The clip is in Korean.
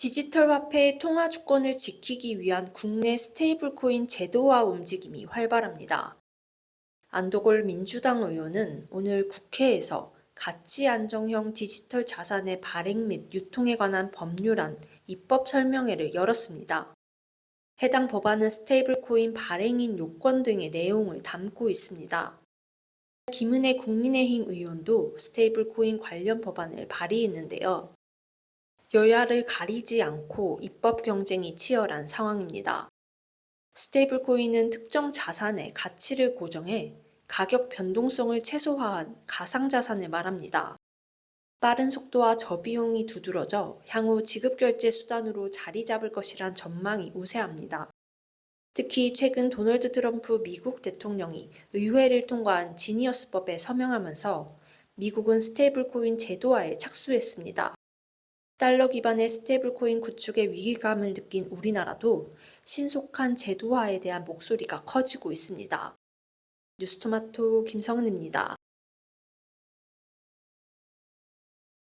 디지털 화폐의 통화 주권을 지키기 위한 국내 스테이블코인 제도화 움직임이 활발합니다. 안도골 민주당 의원은 오늘 국회에서 가치 안정형 디지털 자산의 발행 및 유통에 관한 법률안 입법 설명회를 열었습니다. 해당 법안은 스테이블코인 발행인 요건 등의 내용을 담고 있습니다. 김은혜 국민의힘 의원도 스테이블코인 관련 법안을 발의했는데요. 여야를 가리지 않고 입법 경쟁이 치열한 상황입니다. 스테이블코인은 특정 자산의 가치를 고정해 가격 변동성을 최소화한 가상자산을 말합니다. 빠른 속도와 저비용이 두드러져 향후 지급결제 수단으로 자리 잡을 것이란 전망이 우세합니다. 특히 최근 도널드 트럼프 미국 대통령이 의회를 통과한 지니어스법에 서명하면서 미국은 스테이블코인 제도화에 착수했습니다. 달러 기반의 스테이블코인 구축의 위기감을 느낀 우리나라도 신속한 제도화에 대한 목소리가 커지고 있습니다. 뉴스토마토 김성은입니다.